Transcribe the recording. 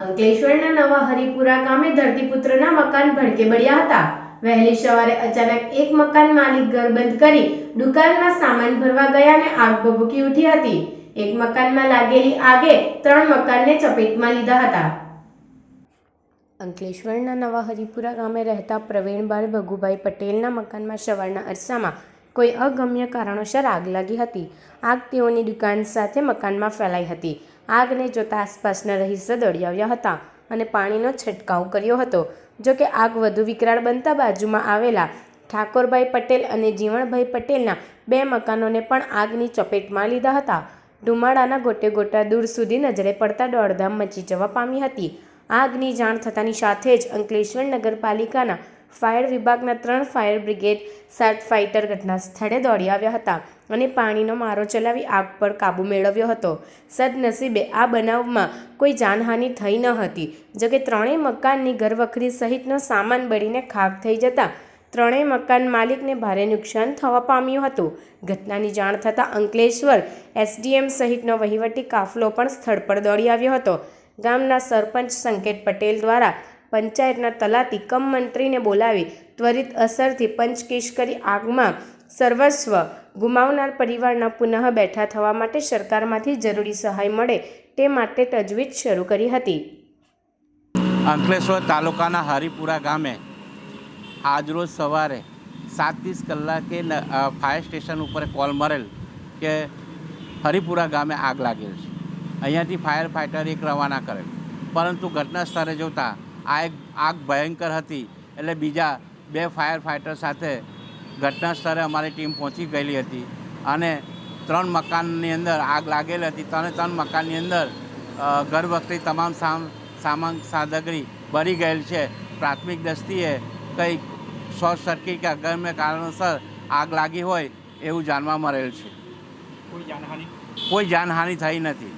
અંકલેશ્વરના નવા હરિપુરા ગામે ધરતીપુત્રના મકાન ભડકે બળ્યા હતા. વહેલી સવારે અચાનક એક મકાન માલિક ઘર બંધ કરી દુકાનમાં સામાન ભરવા ગયા અને આગ ભભૂકી ઉઠી હતી. એક મકાનમાં લાગેલી આગે ત્રણ મકાનને ચપેટમાં લીધા હતા. અંકલેશ્વરના નવા હરિપુરા ગામે રહેતા પ્રવીણભાઈ ભગુભાઈ પટેલના મકાનમાં સવારના અરસામાં કોઈ અગમ્ય કારણોસર આગ લાગી હતી. આગ તેઓની દુકાન સાથે મકાનમાં ફેલાઈ હતી. આગને જોતા આસપાસના રહીશો દોડી આવ્યા હતા અને પાણીનો છંટકાવ કર્યો હતો. જો કે આગ વધુ વિકરાળ બનતા બાજુમાં આવેલા ઠાકોરભાઈ પટેલ અને જીવણભાઈ પટેલના બે મકાનોને પણ આગની ચપેટમાં લીધા હતા. ધુમાડાના ગોટે ગોટા દૂર સુધી નજરે પડતા દોડધામ મચી જવા પામી હતી. આગની જાણ થતાની સાથે જ અંકલેશ્વર નગરપાલિકાના ફાયર વિભાગના ત્રણ ફાયર બ્રિગેડ સાત ફાઇટર ઘટના સ્થળે દોડી આવ્યા હતા અને પાણીનો મારો ચલાવી આગ પર કાબૂ મેળવ્યો હતો. સદનસીબે આ બનાવમાં કોઈ જાનહાનિ થઈ ન હતી જોકે ત્રણેય મકાનની ઘરવખરી સહિતનો સામાન બળીને ખાક થઈ જતા ત્રણેય મકાન માલિકને ભારે નુકસાન થવા પામ્યું હતું. ઘટનાની જાણ થતાં અંકલેશ્વર એસડીએમ સહિતનો વહીવટી કાફલો પણ સ્થળ પર દોડી આવ્યો હતો. ગામના સરપંચ સંકેત પટેલ દ્વારા પંચાયતના તલાટી કમ મંત્રીને બોલાવી ત્વરિત અસરથી પંચકેશ કરી આગમાં સર્વસ્વ ગુમાવનાર પરિવારના પુનઃ બેઠા થવા માટે સરકારમાંથી જરૂરી સહાય મળે તે માટે તજવીજ શરૂ કરી હતી. અંકલેશ્વર તાલુકાના હરિપુરા ગામે આજરોજ સવારે સાત ત્રીસ કલાકે ફાયર સ્ટેશન ઉપર કોલ મળેલ કે હરિપુરા ગામે આગ લાગેલ છે. અહીંયાથી ફાયર ફાઇટર એક રવાના કરેલ. પરંતુ ઘટના સ્થળે જોતાં આ એક આગ ભયંકર હતી એટલે બીજા બે ફાયર ફાઇટર સાથે ઘટના સ્થળે અમારી ટીમ પહોંચી ગયેલી હતી. અને ત્રણ મકાનની અંદર આગ લાગેલી હતી. ત્રણે ત્રણ મકાનની અંદર અ, ઘર વખરી તમામ સામ સામાન સામગ્રી બળી ગયેલ છે. પ્રાથમિક દ્રષ્ટિએ કંઈક શોર્ટ સર્કિટ કે અગમ્ય કારણોસર આગ લાગી હોય એવું જાણવા મળેલ છે. કોઈ જાનહાનિ? કોઈ જાનહાનિ થઈ નથી.